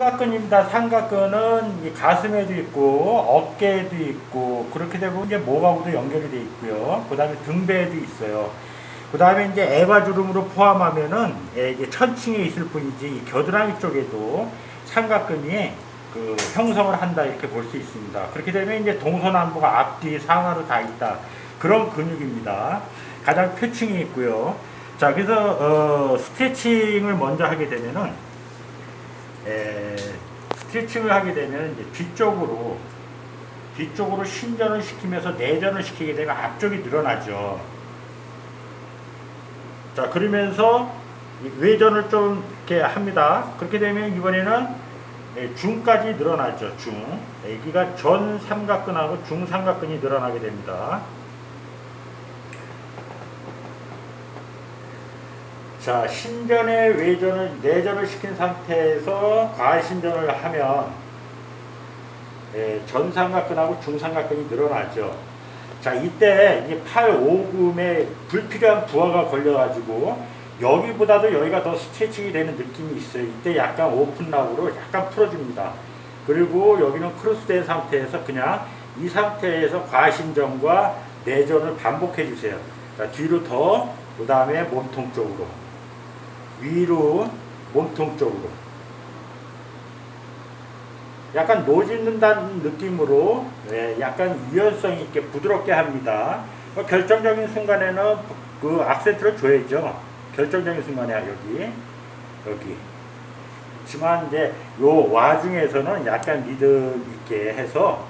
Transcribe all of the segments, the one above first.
삼각근입니다. 삼각근은 이 가슴에도 있고 어깨에도 있고 그렇게 되면 이제 목하고도 연결이 돼 있고요. 그다음에 등배에도 있어요. 그다음에 이제 에바주름으로 포함하면은 예, 이게 천층에 있을 뿐이지 이 겨드랑이 쪽에도 삼각근이 그 형성을 한다 이렇게 볼 수 있습니다. 그렇게 되면 이제 동서남북 앞뒤 상하로 다 있다 그런 근육입니다. 가장 표층이 있고요. 자 그래서 어, 스트레칭을 먼저 하게 되면은 에, 스트레칭을 하게 되면 이제 뒤쪽으로 뒤쪽으로 신전을 시키면서 내전을 시키게 되면 앞쪽이 늘어나죠. 자 그러면서 이 외전을 좀 이렇게 합니다. 그렇게 되면 이번에는 예, 중까지 늘어나죠. 중. 여기가 전 삼각근하고 중 삼각근이 늘어나게 됩니다. 자, 신전에 외전을 내전을 시킨 상태에서 과신전을 하면 예, 전삼각근하고 중삼각근이 늘어나죠. 자, 이때 이 팔 오금에 불필요한 부하가 걸려가지고 여기보다도 여기가 더 스트레칭이 되는 느낌이 있어요. 이때 약간 오픈락으로 약간 풀어줍니다. 그리고 여기는 크로스된 상태에서 그냥 이 상태에서 과신전과 내전을 반복해 주세요. 자, 뒤로 더, 그 다음에 몸통 쪽으로. 위로, 몸통 쪽으로. 약간 노짓는다는 느낌으로 예, 약간 유연성 있게 부드럽게 합니다. 어, 결정적인 순간에는 그 악센트를 줘야죠. 결정적인 순간에 여기 여기. 하지만 이제 요 와중에서는 약간 리듬 있게 해서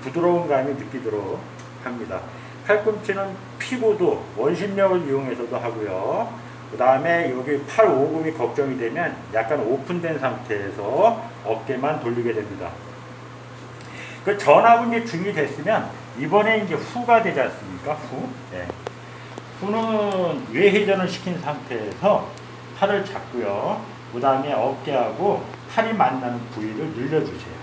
부드러운 감이 느끼도록 합니다. 팔꿈치는 피고도 원심력을 이용해서도 하고요. 그 다음에 여기 팔 오금이 걱정이 되면 약간 오픈된 상태에서 어깨만 돌리게 됩니다. 그 전하고 이제 중이 됐으면 이번에 이제 후가 되지 않습니까? 후. 네. 후는 외회전을 시킨 상태에서 팔을 잡고요. 그 다음에 어깨하고 팔이 만나는 부위를 늘려주세요.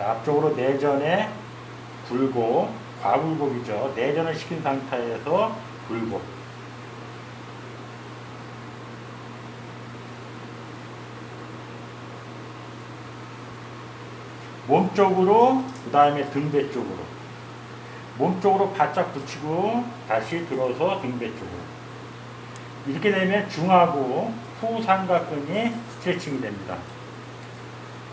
앞쪽으로 내전에 굴곡, 과굴곡이죠. 내전을 시킨 상태에서 굴곡. 몸 쪽으로, 그 다음에 등배 쪽으로. 몸 쪽으로 바짝 붙이고, 다시 들어서 등배 쪽으로. 이렇게 되면 중하고 후 삼각근이 스트레칭이 됩니다.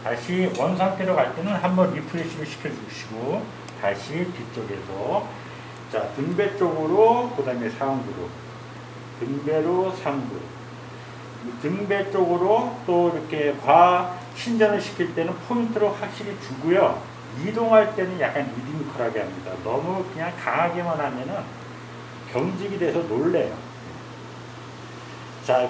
다시 원 상태로 갈 때는 한번 리프레시를 시켜주시고, 다시 뒤쪽에서 자 등배 쪽으로 그 다음에 상부로 등배로 상부 이 등배 쪽으로 또 이렇게 과 신전을 시킬 때는 포인트를 확실히 주고요. 이동할 때는 약간 리드미컬하게 합니다. 너무 그냥 강하게만 하면은 경직이 돼서 놀래요. 자